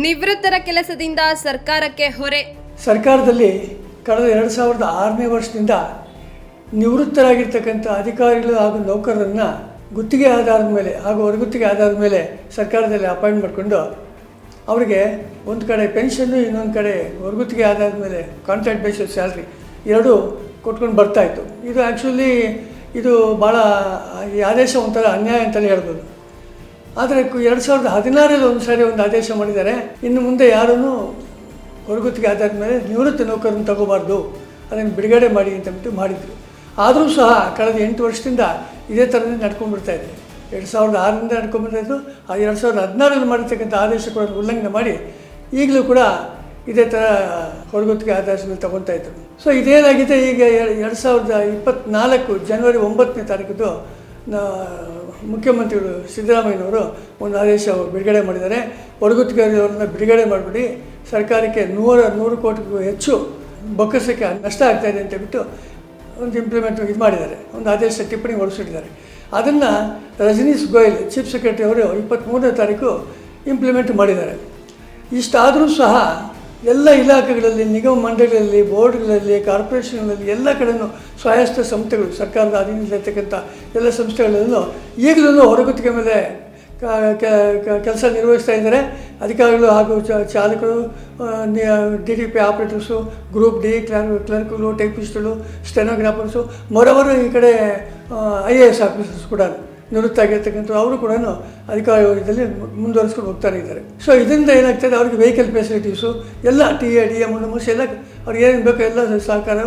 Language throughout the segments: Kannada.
ನಿವೃತ್ತರ ಕೆಲಸದಿಂದ ಸರ್ಕಾರಕ್ಕೆ ಹೊರೆ. ಸರ್ಕಾರದಲ್ಲಿ ಕಳೆದ ಎರಡು ಸಾವಿರದ ಆರನೇ ವರ್ಷದಿಂದ ನಿವೃತ್ತರಾಗಿರ್ತಕ್ಕಂಥ ಅಧಿಕಾರಿಗಳು ಹಾಗೂ ನೌಕರರನ್ನು ಗುತ್ತಿಗೆ ಆಧಾರದ ಮೇಲೆ ಹಾಗೂ ಹೊರಗುತ್ತಿಗೆ ಆಧಾರದ ಮೇಲೆ ಸರ್ಕಾರದಲ್ಲಿ ಅಪಾಯಿಂಟ್ ಮಾಡಿಕೊಂಡು ಅವರಿಗೆ ಒಂದು ಕಡೆ ಪೆನ್ಷನ್ನು, ಇನ್ನೊಂದು ಕಡೆ ಹೊರಗುತ್ತಿಗೆ ಆಧಾರದ ಮೇಲೆ ಕಾಂಟ್ರಾಕ್ಟ್ ಬೇಸಿಸ್ ಸ್ಯಾಲ್ರಿ ಎರಡೂ ಕೊಟ್ಕೊಂಡು ಬರ್ತಾಯಿತ್ತು ಇದು ಆ್ಯಕ್ಚುಲಿ ಇದು ಭಾಳ ಈ ಆದೇಶ ಒಂಥರ ಅನ್ಯಾಯ ಅಂತಲೇ ಹೇಳ್ಬೋದು. ಆದರೆ ಎರಡು ಸಾವಿರದ ಹದಿನಾರಲ್ಲಿ ಒಂದು ಸಾರಿ ಒಂದು ಆದೇಶ ಮಾಡಿದ್ದಾರೆ. ಇನ್ನು ಮುಂದೆ ಯಾರೂ ಹೊರಗುತ್ತಿಗೆ ಆಧಾರದ ಮೇಲೆ ನಿವೃತ್ತ ನೌಕರನ್ನು ತಗೋಬಾರ್ದು. ಅದನ್ನು ಬಿಡುಗಡೆ ಮಾಡಿ ಅಂತಂದ್ಬಿಟ್ಟು ಮಾಡಿದರು. ಆದರೂ ಸಹ ಕಳೆದ ಎಂಟು ವರ್ಷದಿಂದ ಇದೇ ಥರನೇ ನಡ್ಕೊಂಡ್ಬಿಡ್ತಾ ಇದೆ ಎರಡು ಸಾವಿರದ ಆರರಿಂದ ನಡ್ಕೊಂಡ್ಬಿಡ್ತಾಯಿದ್ದು ಆ ಎರಡು ಸಾವಿರದ ಹದಿನಾರರಲ್ಲಿ ಮಾಡಿರ್ತಕ್ಕಂಥ ಆದೇಶಗಳನ್ನು ಉಲ್ಲಂಘನೆ ಮಾಡಿ ಈಗಲೂ ಕೂಡ ಇದೇ ಥರ ಹೊರಗುತ್ತಿಗೆ ಆಧಾರದ ಮೇಲೆ ತಗೊತಾ ಇದ್ರು. ಸೊ ಇದೇನಾಗಿದೆ? ಈಗ ಎರಡು ಸಾವಿರದ ಇಪ್ಪತ್ತ್ನಾಲ್ಕು ಜನವರಿ ಒಂಬತ್ತನೇ ತಾರೀಕಿದು ನಾ- ಮುಖ್ಯಮಂತ್ರಿಗಳು ಸಿದ್ದರಾಮಯ್ಯನವರು ಒಂದು ಆದೇಶ ಬಿಡುಗಡೆ ಮಾಡಿದ್ದಾರೆ. ಹೊರಗುತ್ತಿಗೆಯವರನ್ನ ಬಿಡುಗಡೆ ಮಾಡಿಬಿಡಿ. ಸರ್ಕಾರಕ್ಕೆ ನೂರ ನೂರು ಕೋಟಿಗೂ ಹೆಚ್ಚು ಬೊಕ್ಕಸಕ್ಕೆ ನಷ್ಟ ಆಗ್ತಾ ಇದೆ ಅಂತ ಹೇಳ್ಬಿಟ್ಟು ಒಂದು ಇಂಪ್ಲಿಮೆಂಟ್ ಇದು ಮಾಡಿದ್ದಾರೆ. ಒಂದು ಆದೇಶ ಟಿಪ್ಪಣಿ ಹೊರಡಿಸಿಟ್ಟಿದ್ದಾರೆ. ಅದನ್ನು ರಜನೀಶ್ ಗೋಯಲ್ ಚೀಫ್ ಸೆಕ್ರೆಟರಿ ಅವರು ಇಪ್ಪತ್ತ್ಮೂರನೇ ತಾರೀಕು ಇಂಪ್ಲಿಮೆಂಟ್ ಮಾಡಿದ್ದಾರೆ. ಇಷ್ಟಾದರೂ ಸಹ ಎಲ್ಲ ಇಲಾಖೆಗಳಲ್ಲಿ, ನಿಗಮ ಮಂಡಳಿಗಳಲ್ಲಿ ಬೋರ್ಡ್ಗಳಲ್ಲಿ, ಕಾರ್ಪೊರೇಷನ್ಗಳಲ್ಲಿ ಎಲ್ಲ ಕಡೆಯೂ ಸ್ವಾಯತ್ತ ಸಂಸ್ಥೆಗಳು, ಸರ್ಕಾರದ ಅಧೀನದಲ್ಲಿರ್ತಕ್ಕಂಥ ಎಲ್ಲ ಸಂಸ್ಥೆಗಳಲ್ಲೂ ಈಗಲೂ ಹೊರಗುತ್ತಿಗೆ ಮೇಲೆ ಕೆಲಸ ನಿರ್ವಹಿಸ್ತಾ ಇದ್ದಾರೆ. ಅಧಿಕಾರಿಗಳು ಹಾಗೂ ಚಾಲಕರು D D P operators, group D, clerk, ಕ್ಲರ್ಕ್ಗಳು ಟೈಪಿಸ್ಟ್ಗಳು ಸ್ಟೆನೋಗ್ರಾಫರ್ಸು, ಮೊರವರು ಈ ಕಡೆ ಐ ಎ ಎಸ್ ಆಫೀಸರ್ಸ್ ಕೂಡ ನಿವೃತ್ತ ಆಗಿರ್ತಕ್ಕಂಥ ಅವರು ಕೂಡ ಅಧಿಕಾರ ಇದರಲ್ಲಿ ಮುಂದುವರಿಸ್ಕೊಂಡು ಹೋಗ್ತಾನೆ ಇದ್ದಾರೆ. ಸೊ ಇದರಿಂದ ಏನಾಗ್ತದೆ? ಅವ್ರಿಗೆ ವೆಹಿಕಲ್ ಫೆಸಿಲಿಟೀಸು ಎಲ್ಲ ಟಿ ಎ ಡಿ ಎಂ ಮುಸ್ ಎಲ್ಲ ಅವ್ರಿಗೆ ಏನು ಬೇಕೋ ಎಲ್ಲ ಸಹಕಾರ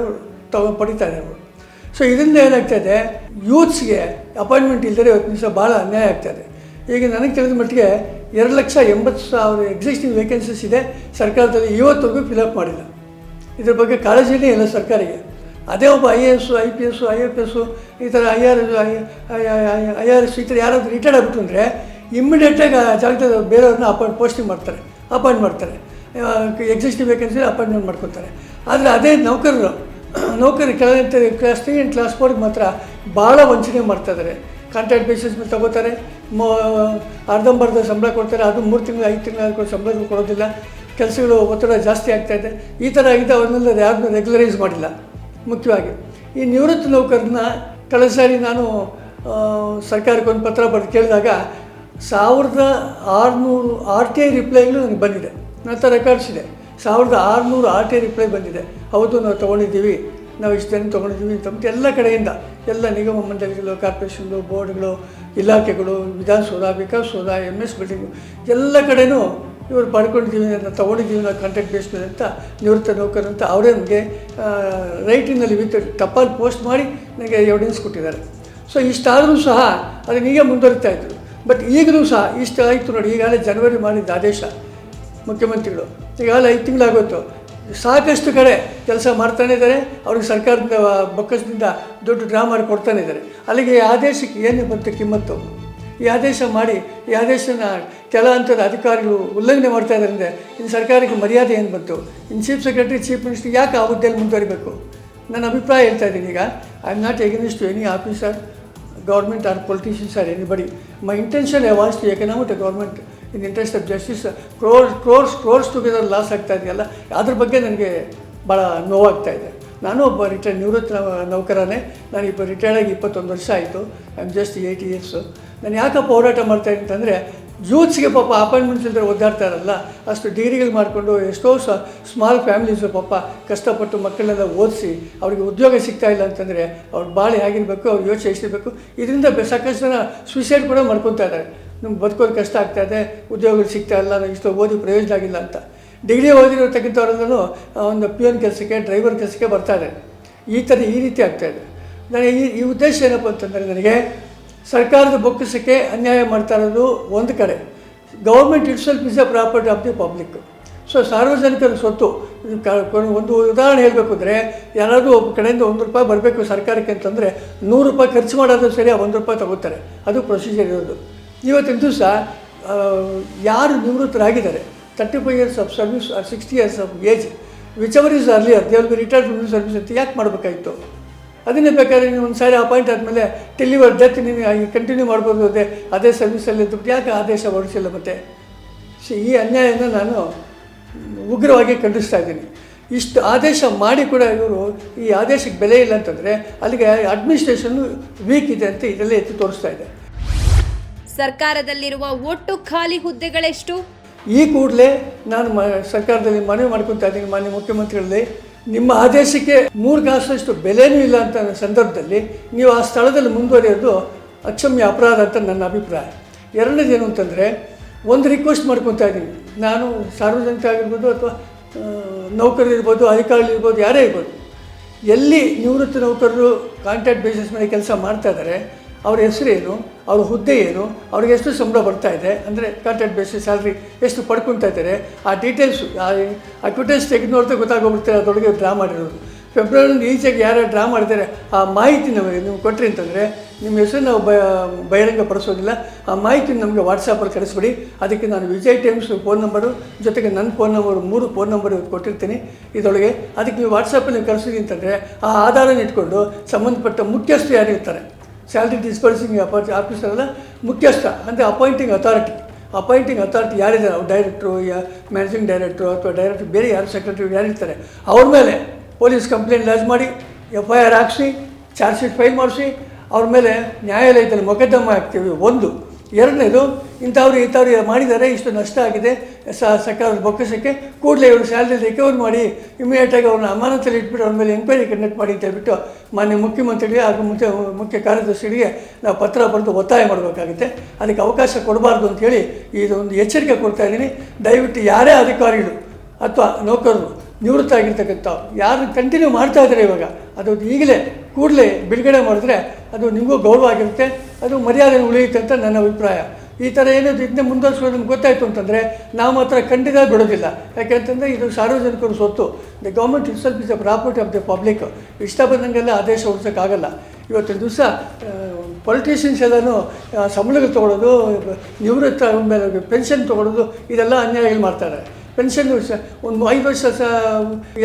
ತಗೊ ಪಡಿತಾರೆ ಅವರು. ಸೊ ಇದರಿಂದ ಏನಾಗ್ತದೆ? ಯೂತ್ಸ್ಗೆ ಅಪಾಯಿಂಟ್ಮೆಂಟ್ ಇಲ್ಲದೆ ಇವತ್ತು ನಿಮಿಷ ಭಾಳ ಅನ್ಯಾಯ ಆಗ್ತದೆ. ಈಗ ನನಗೆ ತಿಳಿದ ಮಟ್ಟಿಗೆ ಎರಡು ಲಕ್ಷ ಎಂಬತ್ತು ಸಾವಿರ ಎಕ್ಸಿಸ್ಟಿಂಗ್ ವೇಕೆನ್ಸೀಸ್ ಇದೆ ಸರ್ಕಾರದಲ್ಲಿ, ಇವತ್ತವರೆಗೂ ಫಿಲಪ್ ಮಾಡಿಲ್ಲ. ಇದ್ರ ಬಗ್ಗೆ ಕಾಳಜಿನೇ ಇಲ್ಲ ಸರ್ಕಾರಿಗೆ. ಅದೇ ಒಬ್ಬ I A S I P S I F S ಈ ಥರ I R I R S ಈ ಥರ ಯಾರಾದರೂ ರಿಟೈರ್ಡ್ ಆಗ್ಬಿಟ್ಟು ಅಂದರೆ ಇಮ್ಮಿಡಿಯೇಟಾಗಿ ಜಾಗದ ಬೇರೆಯವ್ರನ್ನ ಅಪಾಯಿಂಟ್ ಪೋಸ್ಟಿಂಗ್ ಮಾಡ್ತಾರೆ ಅಪಾಯಿಂಟ್ ಮಾಡ್ತಾರೆ. ಎಕ್ಸಿಸ್ಟಿಂಗ್ ವೇಕೆನ್ಸಿ ಅಪಾಯಿಂಟ್ಮೆಂಟ್ ಮಾಡ್ಕೊತಾರೆ ಆದರೆ ಅದೇ ನೌಕರರು, ನೌಕರಿ ಕೆಳಗಿಂತ ಕ್ಲಾಸ್ ತ್ರೀ ಆ್ಯಂಡ್ ಕ್ಲಾಸ್ ಫೋರ್ಗೆ ಮಾತ್ರ ಭಾಳ ವಂಚನೆ ಮಾಡ್ತಾಯಿದ್ದಾರೆ ಕಾಂಟ್ರಾಕ್ಟ್ ಬೇಸಿಸ್ ಮೇಲೆ ತಗೋತಾರೆ, ಮೋ, ಅರ್ಧಂಬರ್ಧ ಸಂಬಳ ಕೊಡ್ತಾರೆ, ಅದು ಮೂರು ತಿಂಗಳು, ಐದು ತಿಂಗಳು ಸಂಬಳ ಕೊಡೋದಿಲ್ಲ. ಕೆಲಸಗಳು ಒತ್ತಡ ಜಾಸ್ತಿ ಆಗ್ತಾಯಿದೆ ಈ ಥರ ಆಗಿದೆ ಅವ್ರನ್ನೆಲ್ಲ ಯಾರನ್ನೂ ರೆಗ್ಯುಲರೈಸ್ ಮಾಡಿಲ್ಲ. ಮುಖ್ಯವಾಗಿ. ಈ ನಿವೃತ್ತ ನೌಕರನ್ನ ಕಳೆದ ಸಾರಿ ನಾನು ಸರ್ಕಾರಕ್ಕೊಂದು ಪತ್ರ ಬರೆದು ಕೇಳಿದಾಗ ಸಾವಿರದ ಆರುನೂರು ಆರ್ ಟಿ ಐ ರಿಪ್ಲೈಗಳು ನನಗೆ ಬಂದಿದೆ. ನನ್ನ ಹತ್ರ ರೆಕಾರ್ಡ್ಸ್ ಇದೆ. ಸಾವಿರದ ಆರುನೂರು ಆರ್ ಟಿ ಐ ರಿಪ್ಲೈ ಬಂದಿದೆ. ಹೌದು, ನಾವು ತೊಗೊಂಡಿದ್ದೀವಿ. ನಾವು ಇಷ್ಟು ಜನ ತೊಗೊಂಡಿದ್ದೀವಿ ಅಂತ ಎಲ್ಲ ಕಡೆಯಿಂದ ಎಲ್ಲ ನಿಗಮ ಮಂಡಳಿಗಳು, ಕಾರ್ಪೊರೇಷನ್ಗಳು, ಬೋರ್ಡ್ಗಳು, ಇಲಾಖೆಗಳು, Vidhana Soudha, Vikasa Soudha M S building ಎಲ್ಲ ಕಡೆನೂ ಇವರು ಪಡ್ಕೊಂಡಿದ್ದೀವಿ ಜೀವನ ತೊಗೊಂಡಿದ್ದೀವಿ ನಾವು ಕಾಂಟ್ರಾಕ್ಟ್ ಬೇಸ್ ಮೇಲೆ ಅಂತ ನಿವೃತ್ತ ನೌಕರ ಅಂತ ಅವರೇ ನನಗೆ ರೈಟಿನಲ್ಲಿ ವಿತ್ ಟಪಾಲ್ ಪೋಸ್ಟ್ ಮಾಡಿ ನನಗೆ ಎವಿಡೆನ್ಸ್ ಕೊಟ್ಟಿದ್ದಾರೆ. ಸೊ ಇಷ್ಟಾದರೂ ಸಹ ಅದನ್ನ ಹೀಗೆ ಮುಂದುವರಿತಾ ಇದ್ರು. ಬಟ್ ಈಗಲೂ ಸಹ ಇಷ್ಟ ಆಯಿತು ನೋಡಿ, ಈಗಾಗಲೇ ಜನವರಿ ಮಾಡಿದ್ದ ಆದೇಶ ಮುಖ್ಯಮಂತ್ರಿಗಳು. ಈಗಾಗಲೇ ಐದು ತಿಂಗಳಾಗೋಯ್ತು. ಸಾಕಷ್ಟು ಕಡೆ ಕೆಲಸ ಮಾಡ್ತಾನೆ ಇದ್ದಾರೆ. ಅವ್ರಿಗೆ ಸರ್ಕಾರದಿಂದ ಬೊಕ್ಕಸದಿಂದ ದುಡ್ಡು ಡ್ರಾ ಮಾಡಿ ಕೊಡ್ತಾನೆ ಇದ್ದಾರೆ. ಅಲ್ಲಿಗೆ ಆದೇಶಕ್ಕೆ ಏನು ಬಂತು ಕಿಮ್ಮತ್ತು? ಈ ಆದೇಶ ಮಾಡಿ, ಈ ಆದೇಶನ ಕೆಲ ಹಂತದ ಅಧಿಕಾರಿಗಳು ಉಲ್ಲಂಘನೆ ಮಾಡ್ತಾ ಇದ್ದಾರೆ ಅಂದರೆ ಇನ್ನು ಸರ್ಕಾರಕ್ಕೆ ಮರ್ಯಾದೆ ಏನು ಬಂತು? ಇನ್ನು ಚೀಫ್ ಸೆಕ್ರೆಟರಿ ಚೀಫ್ ಮಿನಿಸ್ಟರ್ ಯಾಕೆ ಆ ಹುದ್ದೆಯಲ್ಲಿ ಮುಂದುವರಿಬೇಕು? ನನ್ನ ಅಭಿಪ್ರಾಯ ಹೇಳ್ತಾ ಇದ್ದೀನಿ ಈಗ. I am not against to any officer government or politicians or anybody my intention I wants to economic government in interest of justice crore crores crores together loss ಆಗ್ತಾ ಇದೆಯಲ್ಲ? ಅದ್ರ ಬಗ್ಗೆ ನನಗೆ ಭಾಳ ನೋವಾಗ್ತಾ ಇದೆ. ನಾನು ಒಬ್ಬ ರಿಟೈರ್ಡ್ ನಿವೃತ್ತ ನೌಕರನೇ. ನಾನು ಇಪ್ಪ ರಿಟೈರ್ಡ್ ಆಗಿ ಇಪ್ಪತ್ತೊಂದು ವರ್ಷ ಆಯಿತು. I am just eighty years ನಾನು ಯಾಕಪ್ಪ ಹೋರಾಟ ಮಾಡ್ತಾ ಇದ್ದೀನಿ ಅಂತಂದರೆ ಯೂತ್ಸ್ಗೆ ಪಾಪ ಅಪಾಯಿಂಟ್ಮೆಂಟ್ಸ್ ಇಲ್ಲದೆ ಒದ್ದಾಡ್ತಾ ಅಷ್ಟು ಡಿಗ್ರಿಗಳು ಮಾಡಿಕೊಂಡು ಎಷ್ಟೋ ಸ ಸ್ಮಾಲ್ ಫ್ಯಾಮಿಲೀಸು ಪಾಪ ಕಷ್ಟಪಟ್ಟು ಮಕ್ಕಳನ್ನೆಲ್ಲ ಓದಿಸಿ, ಅವ್ರಿಗೆ ಉದ್ಯೋಗ ಸಿಗ್ತಾ ಇಲ್ಲ ಅಂತಂದರೆ ಅವ್ರ ಬಾಳೆ ಆಗಿರಬೇಕು, ಅವ್ರು ಯೋಚನೆ ಎಷ್ಟಿರಬೇಕು ಇದರಿಂದ ಸಾಕಷ್ಟು ಜನ ಸುಸೈಡ್ ಕೂಡ ಮಾಡ್ಕೊತಾ ಇದ್ದಾರೆ. ನಮ್ಗೆ ಬದುಕೋದು ಕಷ್ಟ ಇದೆ, ಉದ್ಯೋಗಗಳು ಸಿಗ್ತಾ ಇಲ್ಲ ನಾವು ಇಷ್ಟು ಓದಿ ಪ್ರಯೋಜನ ಆಗಿಲ್ಲ ಅಂತ. ಡಿಗ್ರಿ ಓದಿರೋತಕ್ಕಂಥವ್ರಲ್ಲೂ ಒಂದು ಪಿಯೋನ್ ಕೆಲಸಕ್ಕೆ ಡ್ರೈವರ್ ಕೆಲಸಕ್ಕೆ ಬರ್ತಾರೆ ಈ ಥರ ಈ ರೀತಿ ಆಗ್ತಾಯಿದೆ ನನಗೆ ಈ ಈ ಉದ್ದೇಶ ಏನಪ್ಪ ಅಂತಂದರೆ, ನನಗೆ ಸರ್ಕಾರದ ಬೊಕ್ಕಸಕ್ಕೆ ಅನ್ಯಾಯ ಮಾಡ್ತಾ ಇರೋದು ಒಂದು ಕಡೆ. Government itself is a property of the public so ಸಾರ್ವಜನಿಕರ ಸ್ವತ್ತು ಒಂದು ಉದಾಹರಣೆ ಹೇಳಬೇಕು ಅಂದರೆ, ಯಾರಾದರೂ ಒಬ್ಬ ಕಡೆಯಿಂದ ಒಂದು ರೂಪಾಯಿ ಬರಬೇಕು ಸರ್ಕಾರಕ್ಕೆ ಅಂತಂದರೆ, ನೂರು ರೂಪಾಯಿ ಖರ್ಚು ಮಾಡೋದು ಸರಿ, ಆ ಒಂದು ರೂಪಾಯಿ ತಗೋತಾರೆ ಅದು ಪ್ರೊಸೀಜರ್ ಇರೋದು. ಇವತ್ತಿನ ದಿವಸ ಯಾರು ನಿವೃತ್ತರಾಗಿದ್ದಾರೆ? Thirty five years of service or sixty years of age whichever is earlier they will be retired from service ಅಂತ ಯಾಕೆ ಮಾಡಬೇಕಾಗಿತ್ತು? ಅದನ್ನೇ ಬೇಕಾದ್ರೆ ನೀವು ಒಂದು ಸಾರಿ ಅಪಾಯಿಂಟ್ ಆದಮೇಲೆ ಡೆಲಿವರ್ ಡೆತ್ ನೀವು ಕಂಟಿನ್ಯೂ ಮಾಡ್ಬೋದು ಅದೇ ಅದೇ ಸರ್ವಿಸಲ್ಲಿ ದುಡ್ಡು ಯಾಕೆ ಆದೇಶ ಹೊರಡಿಸಿಲ್ಲ ಮತ್ತೆ? ಸೊ ಈ ಅನ್ಯಾಯನ ನಾನು ಉಗ್ರವಾಗಿ ಖಂಡಿಸ್ತಾ ಇದ್ದೀನಿ. ಇಷ್ಟು ಆದೇಶ ಮಾಡಿ ಕೂಡ ಇವರು ಈ ಆದೇಶಕ್ಕೆ ಬೆಲೆ ಇಲ್ಲ ಅಂತಂದರೆ ಅಲ್ಲಿಗೆ ಅಡ್ಮಿನಿಸ್ಟ್ರೇಷನ್ನು ವೀಕ್ ಇದೆ ಅಂತ ಇದೆಲ್ಲ ಎತ್ತಿ ತೋರಿಸ್ತಾ ಇದೆ. ಸರ್ಕಾರದಲ್ಲಿರುವ ಒಟ್ಟು ಖಾಲಿ ಹುದ್ದೆಗಳೆಷ್ಟು? ಈ ಕೂಡಲೇ ನಾನು ಸರ್ಕಾರದಲ್ಲಿ ಮನವಿ ಮಾಡ್ಕೊತಾ ಇದ್ದೀನಿ ಮಾನ್ಯ ಮುಖ್ಯಮಂತ್ರಿಗಳಲ್ಲಿ. ನಿಮ್ಮ ಆದೇಶಕ್ಕೆ ಮೂರು ಕಾಸಷ್ಟು ಬೆಲೆನೂ ಇಲ್ಲ ಅಂತ ಸಂದರ್ಭದಲ್ಲಿ ನೀವು ಆ ಸ್ಥಳದಲ್ಲಿ ಮುಂದುವರಿಯೋದು ಅಕ್ಷಮ್ಯ ಅಪರಾಧ ಅಂತ ನನ್ನ ಅಭಿಪ್ರಾಯ. ಎರಡನೇದು ಏನು ಅಂತಂದರೆ, ಒಂದು ರಿಕ್ವೆಸ್ಟ್ ಮಾಡ್ಕೊತಾ ಇದ್ದೀನಿ. ನಾನು ಸಾರ್ವಜನಿಕ ಆಗಿರ್ಬೋದು ಅಥವಾ ಅಧಿಕಾರಿಗಳು ಇರ್ಬೋದು, ಯಾರೇ ಇರ್ಬೋದು, ಎಲ್ಲಿ ನಿವೃತ್ತ ನೌಕರರು ಕಾಂಟ್ಯಾಕ್ಟ್ ಬೇಸಿಸ್ ಮೇಲೆ ಕೆಲಸ ಮಾಡ್ತಾ ಇದ್ದಾರೆ ಅವ್ರ ಹೆಸರೇನು ಅವ್ರ ಹುದ್ದೆ ಏನು? ಅವ್ರಿಗೆ ಎಷ್ಟು ಸಂಬಳ ಬರ್ತಾ ಇದೆ? ಅಂದರೆ ಕಾಂಟ್ರಾಕ್ಟ್ ಬೇಸಿಸ್ ಸ್ಯಾಲ್ರಿ ಎಷ್ಟು ಪಡ್ಕೊತಾ ಇದ್ದಾರೆ? ಆ ಡೀಟೇಲ್ಸು ಆ ಅಡ್ವರ್ಟೈಸ್ ತೆಗೆದು ಗೊತ್ತಾಗೋಗ್ಬಿಡ್ತಾರೆ ಅದರೊಳಗೆ ಡ್ರಾ ಮಾಡಿರೋದು. ಫೆಬ್ರವರಿಯಲ್ಲಿ ಈಚೆಗೆ ಯಾರು ಡ್ರಾ ಮಾಡಿದ್ದಾರೆ, ಆ ಮಾಹಿತಿ ನಮಗೆ ನೀವು ಕೊಟ್ಟರಿ ಅಂತಂದರೆ ನಿಮ್ಮ ಹೆಸರು ನಾವು ಬ ಬಹಿರಂಗ ಪಡಿಸೋದಿಲ್ಲ ಆ ಮಾಹಿತಿ ನಮಗೆ ವಾಟ್ಸಪ್ಪಲ್ಲಿ ಕಳಿಸ್ಬಿಡಿ. ಅದಕ್ಕೆ ನಾನು ವಿಜಯ್ ಟೈಮ್ಸ್ ಫೋನ್ ನಂಬರು ಜೊತೆಗೆ ನನ್ನ ಫೋನ್ ನಂಬರು ಮೂರು ಫೋನ್ ನಂಬರ್ ಕೊಟ್ಟಿರ್ತೀನಿ. ಇದರೊಳಗೆ ಅದಕ್ಕೆ ನೀವು ವಾಟ್ಸಪ್ಪಲ್ಲಿ ಕಳಿಸಿದ್ರಿ ಕಳಿಸಿದಿ ಅಂತಂದರೆ ಆ ಆಧಾರನ ಇಟ್ಕೊಂಡು ಸಂಬಂಧಪಟ್ಟ ಮುಖ್ಯಸ್ಥರು ಯಾರಿರ್ತಾರೆ ಸ್ಯಾಲ್ರಿ ಡಿಸ್ಪರ್ಸಿಂಗ್ ಅಪಾರ್ಟಿ ಆಫೀಸರ್ ಅಲ್ಲ ಮುಖ್ಯಸ್ಥ, ಅಂದರೆ ಅಪಾಯಿಂಟಿಂಗ್ ಅಥಾರಿಟಿ ಅಪಾಯಿಂಟಿಂಗ್ ಅಥಾರಿಟಿ ಯಾರಿದ್ದಾರೆ? ಅವ್ರು ಡೈರೆಕ್ಟ್ರು ಯಾ ಮ್ಯಾನೇಜಿಂಗ್ ಡೈರೆಕ್ಟ್ರು ಅಥವಾ ಡೈರೆಕ್ಟ್ರು ಬೇರೆ ಯಾರು ಸೆಕ್ರೆಟರಿ ಯಾರಿರ್ತಾರೆ ಅವ್ರ ಮೇಲೆ ಪೊಲೀಸ್ ಕಂಪ್ಲೇಂಟ್ ಲಾಜ್ ಮಾಡಿ ಎಫ್ ಐ ಆರ್ ಹಾಕ್ಸಿ ಚಾರ್ಜ್ ಶೀಟ್ ಫೈಲ್ ಮಾಡಿಸಿ, ಅವ್ರ ಮೇಲೆ ನ್ಯಾಯಾಲಯದಲ್ಲಿ ಮೊಕದ್ದಮ್ಮ ಹಾಕ್ತೀವಿ. ಒಂದು. ಎರಡನೇದು ಇಂಥವ್ರು ಇಂಥವ್ರು ಮಾಡಿದ್ದಾರೆ, ಇಷ್ಟು ನಷ್ಟ ಆಗಿದೆ ಸರ್ಕಾರದ ಬೊಕ್ಕಸಕ್ಕೆ ಕೂಡಲೇ ಇವರು ಸ್ಯಾಲ್ರಿ ರಿಕವರ್ ಮಾಡಿ ಇಮಿಡಿಯೇಟಾಗಿ ಅವ್ರನ್ನ ಅಮಾನತಲ್ಲಿ ಇಟ್ಬಿಟ್ಟು ಅವ್ರ ಮೇಲೆ ಎಂಕ್ವೈರಿ ಕಂಡಕ್ಟ್ ಮಾಡಿ ಅಂತ ಹೇಳ್ಬಿಟ್ಟು ಮಾನ್ಯ ಮುಖ್ಯಮಂತ್ರಿಗೆ ಹಾಗೂ ಮುಖ್ಯ ಮುಖ್ಯ ಕಾರ್ಯದರ್ಶಿಗಳಿಗೆ ನಾವು ಪತ್ರ ಬರೆದು ಒತ್ತಾಯ ಮಾಡಬೇಕಾಗುತ್ತೆ. ಅದಕ್ಕೆ ಅವಕಾಶ ಕೊಡಬಾರ್ದು ಅಂತೇಳಿ ಇದೊಂದು ಎಚ್ಚರಿಕೆ ಕೊಡ್ತಾ ಇದ್ದೀನಿ. ದಯವಿಟ್ಟು ಯಾರೇ ಅಧಿಕಾರಿಗಳು ಅಥವಾ ನೌಕರರು ನಿವೃತ್ತ ಆಗಿರ್ತಕ್ಕಂಥ ಯಾರು ಕಂಟಿನ್ಯೂ ಮಾಡ್ತಾ ಇದ್ದಾರೆ ಇವಾಗ ಅದು ಈಗಲೇ ಕೂಡಲೇ ಬಿಡುಗಡೆ ಮಾಡಿದ್ರೆ ಅದು ನಿಮಗೂ ಗೌರವ ಆಗಿರುತ್ತೆ, ಅದು ಮರ್ಯಾದೆ ಉಳಿಯುತ್ತೆ ಅಂತ ನನ್ನ ಅಭಿಪ್ರಾಯ. ಈ ಥರ ಏನಿದೆ ಇದನ್ನೇ ಮುಂದುವರಿಸೋದು ನಮ್ಗೆ ಗೊತ್ತಾಯಿತು ಅಂತಂದರೆ ನಾವು ಮಾತ್ರ ಖಂಡಿತ ಬಿಡೋದಿಲ್ಲ. ಯಾಕೆಂತಂದರೆ ಇದು ಸಾರ್ವಜನಿಕರ ಸ್ವತ್ತು the government itself is the property of the public ಇಷ್ಟ ಬಂದಂಗೆಲ್ಲ ಆದೇಶ ಹೊಡ್ಸೋಕ್ಕಾಗಲ್ಲ. ಇವತ್ತಿನ ದಿವಸ ಪೊಲಿಟಿಷಿಯನ್ಸ್ ಎಲ್ಲನೂ ಸಂಬಳಗಳು ತೊಗೊಳೋದು, ನಿವೃತ್ತ ಮೇಲೆ ಪೆನ್ಷನ್ ತೊಗೊಳೋದು, ಇದೆಲ್ಲ ಅನ್ಯಾಯಗಳು ಮಾಡ್ತಾರೆ. ಪೆನ್ಷನ್ ವರ್ಷ ಒಂದು ಐದು ವರ್ಷ ಸ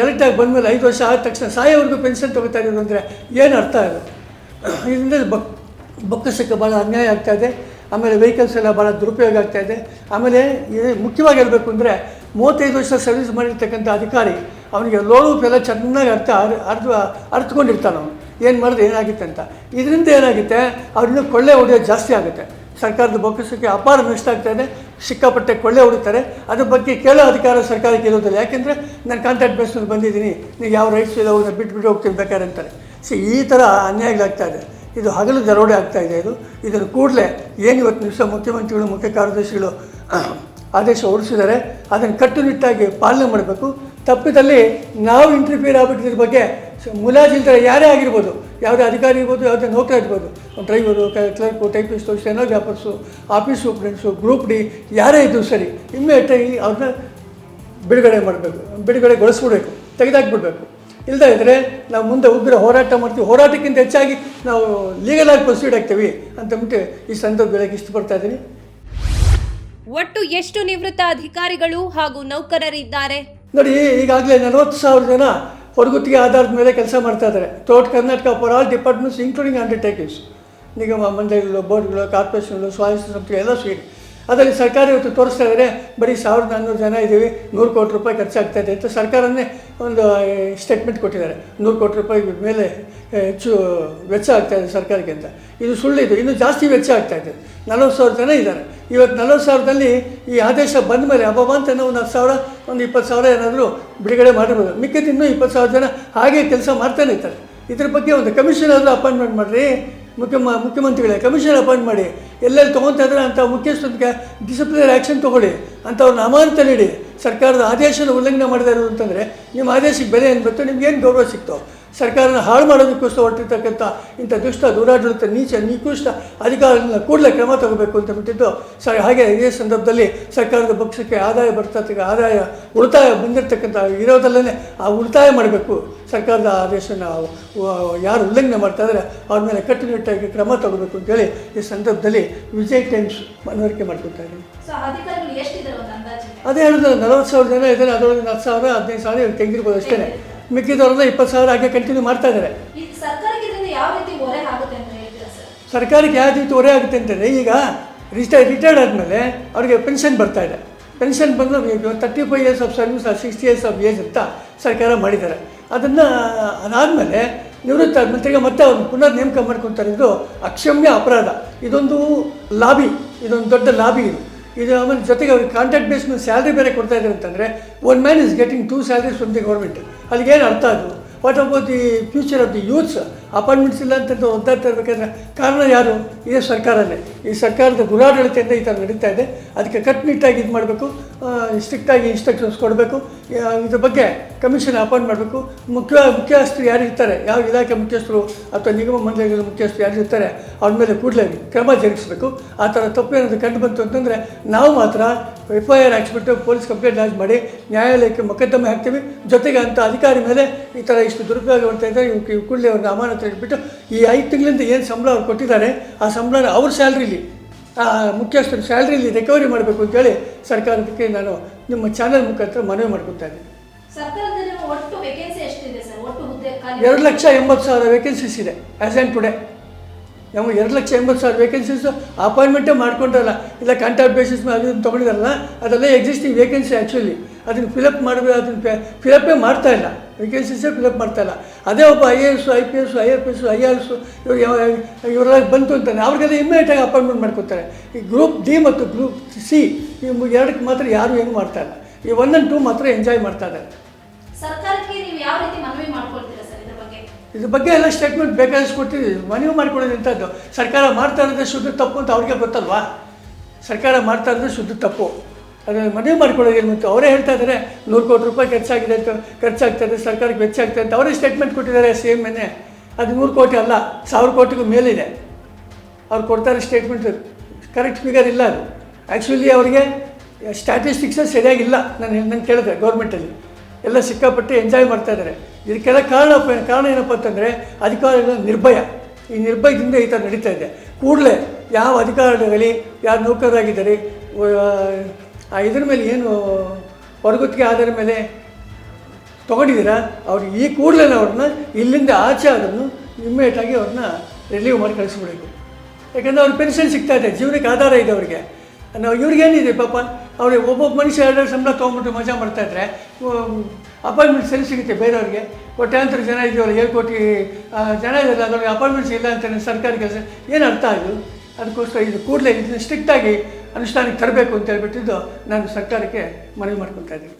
ಎಲೆಕ್ಟಾಗಿ ಬಂದಮೇಲೆ ಐದು ವರ್ಷ ಆದ ತಕ್ಷಣ ಸಾಯೋವರೆಗೂ ಪೆನ್ಷನ್ ತೊಗೋತಾ ಇರೋದು ಅಂದರೆ ಏನು ಅರ್ಥ ಇದು ಇದರಿಂದ ಬಕ್ ಬೊಕ್ಕಸಕ್ಕೆ ಭಾಳ ಅನ್ಯಾಯ ಆಗ್ತಾ ಇದೆ. ಆಮೇಲೆ ವೆಹಿಕಲ್ಸ್ ಎಲ್ಲ ಭಾಳ ದುರುಪಯೋಗ ಆಗ್ತಾ ಇದೆ. ಆಮೇಲೆ ಮುಖ್ಯವಾಗಿ ಹೇಳಬೇಕು ಅಂದರೆ ಮೂವತ್ತೈದು ವರ್ಷ ಸರ್ವಿಸ್ ಮಾಡಿರ್ತಕ್ಕಂಥ ಅಧಿಕಾರಿ ಅವನಿಗೆ ಲೋಲೂಪ್ ಎಲ್ಲ ಚೆನ್ನಾಗಿ ಅರ್ಥ ಅರ್, ಅರ್ಥ, ಅರ್ಥಕೊಂಡಿರ್ತಾನೆ ಅವನು. ಏನು ಮಾಡಿದ್ರೆ ಏನಾಗುತ್ತೆ ಅಂತ. ಇದರಿಂದ ಏನಾಗುತ್ತೆ? ಅವ್ರನ್ನ ಕೊಳ್ಳೆ ಹೊಡೆಯೋದು ಜಾಸ್ತಿ ಆಗುತ್ತೆ. ಸರ್ಕಾರದ ಬೊಕ್ಕಸಕ್ಕೆ ಅಪಾರ ನಷ್ಟ ಆಗ್ತಾ ಇದೆ. ಸಿಕ್ಕಾಪಟ್ಟೆ ಕೊಳ್ಳೆ ಹೊಡಿತಾರೆ. ಅದ್ರ ಬಗ್ಗೆ ಕೇಳೋ ಅಧಿಕಾರ ಸರ್ಕಾರಕ್ಕೆ ಇರೋದಿಲ್ಲ. ಯಾಕೆಂದರೆ ನಾನು ಕಾಂಟ್ಯಾಕ್ಟ್ ಬೇಸ್ನಲ್ಲಿ ಬಂದಿದ್ದೀನಿ. ನೀವು ಯಾವ ರೈಟ್ಸ್ ಇಲ್ಲ ಅವ್ರನ್ನ ಬಿಟ್ಟು ಬಿಟ್ಟು ಹೋಗ್ತೀನಿ ಅಂತಾರೆ. ಸೊ ಈ ಥರ ಅನ್ಯಾಯಗಳಾಗ್ತಾ ಇದೆ. ಇದು ಹಗಲು ದರೋಡೆ ಆಗ್ತಾ ಇದೆ ಇದು. ಇದನ್ನು ಕೂಡಲೇ ಏನು ಇವತ್ತು ನಿಮಿಷ ಮುಖ್ಯಮಂತ್ರಿಗಳು, ಮುಖ್ಯ ಕಾರ್ಯದರ್ಶಿಗಳು ಆದೇಶ ಹೊರಡಿಸಿದ್ದಾರೆ, ಅದನ್ನು ಕಟ್ಟುನಿಟ್ಟಾಗಿ ಪಾಲನೆ ಮಾಡಬೇಕು. ತಪ್ಪಿದಲ್ಲಿ ನಾವು ಇಂಟರ್ಫಿಯರ್ ಆಗ್ಬಿಟ್ಟಿದ್ರ ಬಗ್ಗೆ ಮುಲಾಜಿಲ್ದರೆ ಯಾರೇ ಆಗಿರ್ಬೋದು, ಯಾವುದೇ ಅಧಿಕಾರಿ ಇರ್ಬೋದು, ಯಾವುದೇ ನೌಕರ ಇರ್ಬೋದು driver clerk typist stenographers office superintendents group D ಯಾರೇ ಇದ್ದರೂ ಸರಿ ಇಮ್ಮಿಡಿಯೇಟಾಗಿ ಅವ್ರನ್ನ ಬಿಡುಗಡೆ ಮಾಡಬೇಕು, ಬಿಡುಗಡೆಗೊಳಿಸ್ಬಿಡ್ಬೇಕು, ತೆಗೆದಾಕ್ಬಿಡ್ಬೇಕು. ಇಲ್ಲದೇ ಇದ್ದರೆ ನಾವು ಮುಂದೆ ಉಗ್ರ ಹೋರಾಟ ಮಾಡ್ತೀವಿ. ಹೋರಾಟಕ್ಕಿಂತ ಹೆಚ್ಚಾಗಿ ನಾವು ಲೀಗಲಾಗಿ ಪ್ರೊಸೀಡ್ ಆಗ್ತೀವಿ ಅಂತಂದ್ಬಿಟ್ಟು ಈ ಸಂದರ್ಭದಲ್ಲಿ ಇಷ್ಟಪಡ್ತಾ ಇದ್ದೀನಿ. ಒಟ್ಟು ಎಷ್ಟು ನಿವೃತ್ತ ಅಧಿಕಾರಿಗಳು ಹಾಗೂ ನೌಕರರಿದ್ದಾರೆ? ನೋಡಿ ಈಗಾಗಲೇ ನಲವತ್ತು ಸಾವಿರ ಜನ ಹೊರಗುತ್ತಿಗೆ ಆಧಾರದ ಮೇಲೆ ಕೆಲಸ ಮಾಡ್ತಾ ಇದ್ದಾರೆ. Throughout Karnataka for all departments including undertakings ನಿಗಮ ಮಂಡಳಿಗಳು ಬೋರ್ಡ್ಗಳು ಕಾರ್ಪೊರೇಷನ್ಗಳು ಸ್ವಾಯತ್ತ ಸಂಸ್ಥೆಗಳು ಎಲ್ಲ ಸೇರಿ. ಅದರಲ್ಲಿ ಸರ್ಕಾರ ಇವತ್ತು ತೋರಿಸ್ತಾ ಇದ್ದಾರೆ ಬರೀ ಸಾವಿರದ ನಾನ್ನೂರು ಜನ ಇದ್ದೀವಿ, ನೂರು ಕೋಟಿ ರೂಪಾಯಿ ಖರ್ಚಾಗ್ತಾ ಇದೆ ಅಂತ ಸರ್ಕಾರನೇ ಒಂದು ಸ್ಟೇಟ್ಮೆಂಟ್ ಕೊಟ್ಟಿದ್ದಾರೆ. ನೂರು ಕೋಟಿ ರೂಪಾಯಿ ಮೇಲೆ ಹೆಚ್ಚು ವೆಚ್ಚ ಆಗ್ತಾ ಇದೆ ಸರ್ಕಾರಕ್ಕೆ ಅಂತ. ಇದು ಸುಳ್ಳು ಇದು ಇನ್ನೂ ಜಾಸ್ತಿ ವೆಚ್ಚ ಆಗ್ತಾ ಇದೆ. ನಲವತ್ತು ಸಾವಿರ ಜನ ಇದ್ದಾರೆ. ಇವತ್ತು ನಲವತ್ತು ಸಾವಿರದಲ್ಲಿ ಈ ಆದೇಶ ಬಂದ ಮೇಲೆ ಅಬ್ಬಬ್ಬ ಅಂತ ಒಂದು ಹತ್ತು ಸಾವಿರ, ಒಂದು ಇಪ್ಪತ್ತು ಸಾವಿರ ಏನಾದರೂ ಬಿಡುಗಡೆ ಮಾಡಿರ್ಬೋದು. ಮಿಕ್ಕಿದ ಇನ್ನೂ ಇಪ್ಪತ್ತು ಸಾವಿರ ಜನ ಹಾಗೆ ಕೆಲಸ ಮಾಡ್ತಾನೆ ಇರ್ತಾರೆ ಇದ್ರ ಬಗ್ಗೆ ಒಂದು ಕಮಿಷನ್ ಆದರೂ ಅಪಾಯಿಂಟ್ಮೆಂಟ್ ಮಾಡಿರಿ. ಮುಖ್ಯ ಮುಖ್ಯಮಂತ್ರಿಗಳೇ, ಕಮಿಷನ್ ಅಪಾಯಿಂಟ್ ಮಾಡಿ, ಎಲ್ಲೆಲ್ಲಿ ತೊಗೊತಾ ಇದ್ರೆ ಅಂಥ ಮುಖ್ಯಸ್ಥರಿಗೆ ಡಿಸಿಪ್ಲಿನರಿ ಆ್ಯಕ್ಷನ್ ತೊಗೊಳ್ಳಿ ಅಂಥವ್ರನ್ನ ನೀಡಿ, ಸರ್ಕಾರದ ಆದೇಶನ ಉಲ್ಲಂಘನೆ ಮಾಡಿದಾರು ಅಂತಂದರೆ, ನಿಮ್ಮ ಆದೇಶಕ್ಕೆ ಬೆಲೆ ಏನು ಬರ್ತೋ, ನಿಮ್ಗೆ ಏನು ಗೌರವ ಸಿಕ್ತು ಸರ್ಕಾರನ ಹಾಳು ಮಾಡೋದಕ್ಕೋಸ್ಕರ ಹೊರಟಿರ್ತಕ್ಕಂಥ ಇಂಥ ದುಷ್ಟ ದುರಾಡಳಿತ ನೀಚ ನಿಕೃಷ್ಟ ಅಧಿಕಾರಿಗಳನ್ನ ಕೂಡಲೇ ಕ್ರಮ ತಗೋಬೇಕು ಅಂತ ಬಿಟ್ಟಿದ್ದು ಸರ್ ಹಾಗೆ ಇದೇ ಸಂದರ್ಭದಲ್ಲಿ ಸರ್ಕಾರದ ಪಕ್ಷಕ್ಕೆ ಆದಾಯ ಬರ್ತಕ್ಕ ಆದಾಯ ಉಳಿತಾಯ ಬಂದಿರತಕ್ಕಂಥ ಇರೋದಲ್ಲೇ ಆ ಉಳಿತಾಯ ಮಾಡಬೇಕು. ಸರ್ಕಾರದ ಆದೇಶನ ಯಾರು ಉಲ್ಲಂಘನೆ ಮಾಡ್ತಾ ಇದ್ದಾರೆ ಅವ್ರ ಮೇಲೆ ಕಟ್ಟುನಿಟ್ಟಾಗಿ ಕ್ರಮ ತಗೋಬೇಕು ಅಂತೇಳಿ ಈ ಸಂದರ್ಭದಲ್ಲಿ ವಿಜಯ್ ಟೈಮ್ಸ್ ಮನವರಿಕೆ ಮಾಡ್ಕೊತಾ ಇದ್ದೀನಿ. ಅದೇ ಹೇಳಿದ್ರೆ ನಲವತ್ತು ಸಾವಿರ ಜನ ಇದ್ದಾರೆ ಅದರೊಳಗೆ ಹತ್ತು ಸಾವಿರ ಹದಿನೈದು ಸಾವಿರ ತೆಗೆದಿರ್ಬೋದು ಅಷ್ಟೇ ಮಿಕ್ಕಿದವ್ರನ್ನ ಇಪ್ಪತ್ತು ಸಾವಿರ ಹಾಗೆ ಕಂಟಿನ್ಯೂ ಮಾಡ್ತಾ ಇದ್ದಾರೆ. ಸರ್ಕಾರಕ್ಕೆ ಯಾವ ರೀತಿ ಹೊರೆ ಆಗುತ್ತೆ ಅಂತಂದರೆ ಈಗ ರಿಟೈರ್ ರಿಟೈರ್ಡ್ ಆದಮೇಲೆ ಅವರಿಗೆ ಪೆನ್ಷನ್ ಬರ್ತಾ ಇದೆ. ಪೆನ್ಷನ್ ಬಂದು thirty five years of service sixty years of age ಅಂತ ಸರ್ಕಾರ ಮಾಡಿದ್ದಾರೆ. ಅದನ್ನು ಅದಾದಮೇಲೆ ನಿವೃತ್ತ ಮಂತ್ರಿಗೆ ತಿರ್ಗಾ ಮತ್ತೆ ಅವ್ರನ್ನ ಪುನರ್ ನೇಮಕ ಮಾಡ್ಕೊತಾರೆ. ಇದು ಅಕ್ಷಮ್ಯ ಅಪರಾಧ. ಇದೊಂದು ಲಾಬಿ. ಇದೊಂದು ದೊಡ್ಡ ಲಾಬಿ ಇದು. ಇದು ಆಮೇಲೆ ಜೊತೆಗೆ ಅವ್ರಿಗೆ ಕಾಂಟ್ರಾಕ್ಟ್ ಬೇಸ್ ಮೇಲೆ ಸ್ಯಾಲ್ರಿ ಬೇರೆ ಕೊಡ್ತಾ ಇದ್ದಾರೆ ಅಂತಂದರೆ one man is getting two salaries from the government ಅಲ್ಲಿಗೇನು ಅರ್ಥ ಅದು? What about the future of the youths appointments ಇಲ್ಲ ಅಂತ ಒದ್ದಾಡ್ತಾ ಇರಬೇಕಾದ್ರೆ ಕಾರಣ ಯಾರು? ಇದೇ ಸರ್ಕಾರನೇ. ಈ ಸರ್ಕಾರದ ದುರಾಡಳಿತದಿಂದ ಈ ಥರ ನಡೀತಾ ಇದೆ. ಅದಕ್ಕೆ ಕಟ್ಟುನಿಟ್ಟಾಗಿ ಇದು ಮಾಡಬೇಕು. ಸ್ಟ್ರಿಕ್ಟಾಗಿ ಇನ್ಸ್ಟ್ರಕ್ಷನ್ಸ್ ಕೊಡಬೇಕು. ಇದ್ರ ಬಗ್ಗೆ ಕಮಿಷನ್ ಅಪಾಯಿಂಟ್ ಮಾಡಬೇಕು. ಮುಖ್ಯ, ಮುಖ್ಯಸ್ಥರು ಯಾರು ಇರ್ತಾರೆ? ಯಾವ ಇಲಾಖೆ ಮುಖ್ಯಸ್ಥರು ಅಥವಾ ನಿಗಮ ಮಂಡಳಿಗಳ ಮುಖ್ಯಸ್ಥರು ಯಾರು ಇರ್ತಾರೆ? ಅವ್ರ ಮೇಲೆ ಕೂಡಲೇ ಕ್ರಮ ಜರುಗಿಸಬೇಕು. ಆ ಥರ ತಪ್ಪು ಏನಾದರೂ ಕಂಡು ಬಂತು ಅಂತಂದರೆ ನಾವು ಮಾತ್ರ ಎಫ್ ಐ ಆರ್ ಹಾಕ್ಸ್ಬಿಟ್ಟು ಪೊಲೀಸ್ ಕಂಪ್ಲೇಂಟ್ ಲಾಂಚ್ ಮಾಡಿ ನ್ಯಾಯಾಲಯಕ್ಕೆ ಮೊಕದ್ದಮೆ ಹಾಕ್ತೀವಿ. ಜೊತೆಗೆ ಅಂಥ ಅಧಿಕಾರಿ ಮೇಲೆ ಈ ಥರ ಇಷ್ಟು ದುರುಪಯೋಗ ಅಂತ ಇದ್ದಾರೆ ಇವ್ ಕೂಡಲೇ ಅವ್ರಿಗೆ ಅಮಾನತು ಇಟ್ಬಿಟ್ಟು ಈ ಐದು ತಿಂಗಳಿಂದ ಏನು ಸಂಬಳ ಅವ್ರು ಕೊಟ್ಟಿದ್ದಾರೆ ಆ ಸಂಬಳನ ಅವ್ರ ಸ್ಯಾಲ್ರಿಲಿ ಆ ಮುಖ್ಯಸ್ಥರು ಸ್ಯಾಲ್ರಿಲಿ ರಿಕವರಿ ಮಾಡಬೇಕು ಅಂತೇಳಿ ಸರ್ಕಾರಕ್ಕೆ ನಾನು ನಿಮ್ಮ ಚಾನಲ್ ಮುಖಾಂತರ ಮನವಿ ಮಾಡ್ಕೊತಾ ಇದ್ದೀನಿ. ಎರಡು ಲಕ್ಷ ಎಂಬತ್ತು ಸಾವಿರ ವೇಕೆನ್ಸೀಸ್ ಇದೆ ಆ್ಯಸ್ ಆ್ಯಂಡ್ ಟುಡೇ ನಮಗೆ ಎರಡು ಲಕ್ಷ ಎಂಬತ್ತು ಸಾವಿರ ವೇಕೆನ್ಸೀಸ್ ಅಪಾಯಿಂಟ್ಮೆಂಟೇ ಮಾಡ್ಕೊಂಡ್ರಲ್ಲ ಇಲ್ಲ ಕಾಂಟ್ರಾಕ್ಟ್ ಬೇಸಿಸ್ ಮೇಲೆ ಅದನ್ನು ತೊಗೊಂಡಿದಾರಲ್ಲ ಅದೆಲ್ಲ ಎಕ್ಸಿಸ್ಟಿಂಗ್ ವೇಕೆನ್ಸಿ ಆ್ಯಕ್ಚುಲಿ ಅದನ್ನು ಫಿಲಪ್ ಮಾಡಬೇಕು ಅದನ್ನು ಫಿಲಪ್ಪೇ ಮಾಡ್ತಾ ಇಲ್ಲ. ವೇಕೆನ್ಸೀಸೇ ಫಿಲಪ್ ಮಾಡ್ತಾ ಇಲ್ಲ. ಅದೇ ಒಬ್ಬ I A S I P S I F S I R S ಇವ್ರು ಯಾವ ಇವರೆಲ್ಲ ಬಂತು ಅಂತಾನೆ. ಅವ್ರಿಗೆಲ್ಲ ಇಮ್ಮಿಡಿಯೇಟಾಗಿ ಅಪಾಯಿಂಟ್ಮೆಂಟ್ ಮಾಡ್ಕೊತಾರೆ ಈ ಗ್ರೂಪ್ ಡಿ ಮತ್ತು ಗ್ರೂಪ್ ಸಿ ಈ ಎರಡಕ್ಕೆ ಮಾತ್ರ ಯಾರು ಏನು ಮಾಡ್ತಾ ಇಲ್ಲ. ಈ ಒನ್ ಆ್ಯಂಡ್ ಟೂ ಮಾತ್ರ ಎಂಜಾಯ್ ಮಾಡ್ತಾ ಇದ್ದಾರೆ. ಸರ್ಕಾರಕ್ಕೆ ನೀವು ಯಾವ ರೀತಿ ಮನವಿ ಮಾಡ್ಕೊಳ್ತೀರಾ ಸರ್ ಇದ್ರ ಬಗ್ಗೆ? ಇದ್ರ ಬಗ್ಗೆ ಎಲ್ಲ ಸ್ಟೇಟ್ಮೆಂಟ್ ಬೇಕಾದಷ್ಟು ಕೊಟ್ಟಿದ್ದೀವಿ. ಮನವಿ ಮಾಡ್ಕೊಳ್ಳೋದು ಇಂಥದ್ದು ಸರ್ಕಾರ ಮಾಡ್ತಾ ಇರೋದೇ ಶುದ್ಧ ತಪ್ಪು ಅಂತ ಅವ್ರಿಗೆ ಗೊತ್ತಲ್ವಾ? ಸರ್ಕಾರ ಮಾಡ್ತಾ ಇರೋದೇ ಶುದ್ಧ ತಪ್ಪು. ಅದು ಮದುವೆ ಮಾಡ್ಕೊಳ್ಳೋದು ಏನು ಮತ್ತು ಅವರೇ ಹೇಳ್ತಾ ಇದ್ದಾರೆ, ನೂರು ಕೋಟಿ ರೂಪಾಯಿ ಖರ್ಚಾಗಿದೆ ಅಂತ ಖರ್ಚಾಗ್ತದೆ ಸರ್ಕಾರಕ್ಕೆ ವೆಚ್ಚ ಆಗ್ತದೆ ಅಂತ. ಅವರೇ ಸ್ಟೇಟ್ಮೆಂಟ್ ಕೊಟ್ಟಿದ್ದಾರೆ ಸಿ ಎಂ ಎನ್ನೇ ಅದು ನೂರು ಕೋಟಿ ಅಲ್ಲ, ಸಾವಿರ ಕೋಟಿಗೂ ಮೇಲಿದೆ. ಅವ್ರು ಕೊಡ್ತಾರೆ ಸ್ಟೇಟ್ಮೆಂಟ್ ಕರೆಕ್ಟ್ ಫಿಗರ್ ಇಲ್ಲ ಅದು. ಆ್ಯಕ್ಚುಲಿ ಅವರಿಗೆ ಸ್ಟ್ಯಾಟಿಸ್ಟಿಕ್ಸೇ ಸರಿಯಾಗಿಲ್ಲ. ನಾನು ನಾನು ಕೇಳಿದೆ ಗೌರ್ಮೆಂಟಲ್ಲಿ ಎಲ್ಲ ಸಿಕ್ಕಾಪಟ್ಟೆ ಎಂಜಾಯ್ ಮಾಡ್ತಾ ಇದ್ದಾರೆ. ಇದಕ್ಕೆಲ್ಲ ಕಾರಣ ಕಾರಣ ಏನಪ್ಪ ಅಂತಂದರೆ ಅಧಿಕಾರಿಗಳ ನಿರ್ಭಯ. ಈ ನಿರ್ಭಯದಿಂದ ಈ ಥರ ನಡೀತಾ ಇದೆ. ಕೂಡಲೇ ಯಾವ ಅಧಿಕಾರಿಗಳಾಗಲಿ ಯಾರು ನೌಕರರಾಗಿದ್ದಾರೆ ಆ ಇದ್ರ ಮೇಲೆ ಏನು ಹೊರಗುತ್ತಿಗೆ ಆಧಾರ ಮೇಲೆ ತೊಗೊಂಡಿದ್ದೀರಾ? ಅವ್ರು ಈ ಕೂಡಲೇ ಅವ್ರನ್ನ, ಇಲ್ಲಿಂದ ಆಚೆ ಅದನ್ನು ಇಮ್ಮಿಡಿಯೇಟಾಗಿ ಅವ್ರನ್ನ ರಿಲೀವ್ ಮಾಡಿ ಕಳಿಸ್ಬಿಡಬೇಕು. ಯಾಕಂದರೆ ಅವ್ರಿಗೆ ಪೆನ್ಷನ್ ಸಿಗ್ತಾ ಇದೆ, ಜೀವನಕ್ಕೆ ಆಧಾರ ಇದೆ ಅವ್ರಿಗೆ. ನಾವು ಇವ್ರಿಗೇನಿದೆ ಪಾಪ? ಅವ್ರಿಗೆ ಒಬ್ಬೊಬ್ಬ ಮನುಷ್ಯ ಎರಡು ಸಂಬಳ ತೊಗೊಂಬಿಟ್ಟು ಮಜಾ ಮಾಡ್ತಾಯಿದ್ರೆ ಅಪಾಯಿಂಟ್ಮೆಂಟ್ ಸೆಲ್ ಸಿಗುತ್ತೆ ಬೇರೆಯವ್ರಿಗೆ. ಕೋಟ್ಯಾಂತರ ಜನ ಇದೆಯವ್ರು ಏಳು ಕೋಟಿ ಜನ ಇದ್ದಾರೆ, ಅದರಲ್ಲಿ ಅಪಾಯಿಂಟ್ಮೆಂಟ್ಸ್ ಇಲ್ಲ ಅಂತ ಸರ್ಕಾರಿ ಕೆಲಸ. ಏನು ಅರ್ಥ ಅದು ಅದಕ್ಕೋಸ್ಕರ ಇದು ಕೂಡಲೇ ಇದನ್ನು ಸ್ಟ್ರಿಕ್ಟಾಗಿ ಅನುಷ್ಠಾನಕ್ಕೆ ತರಬೇಕು ಅಂತ ಹೇಳ್ಬಿಟ್ಟಿದ್ದು ನಾನು ಸರ್ಕಾರಕ್ಕೆ ಮನವಿ ಮಾಡ್ಕೊತಾ ಇದ್ದೀನಿ.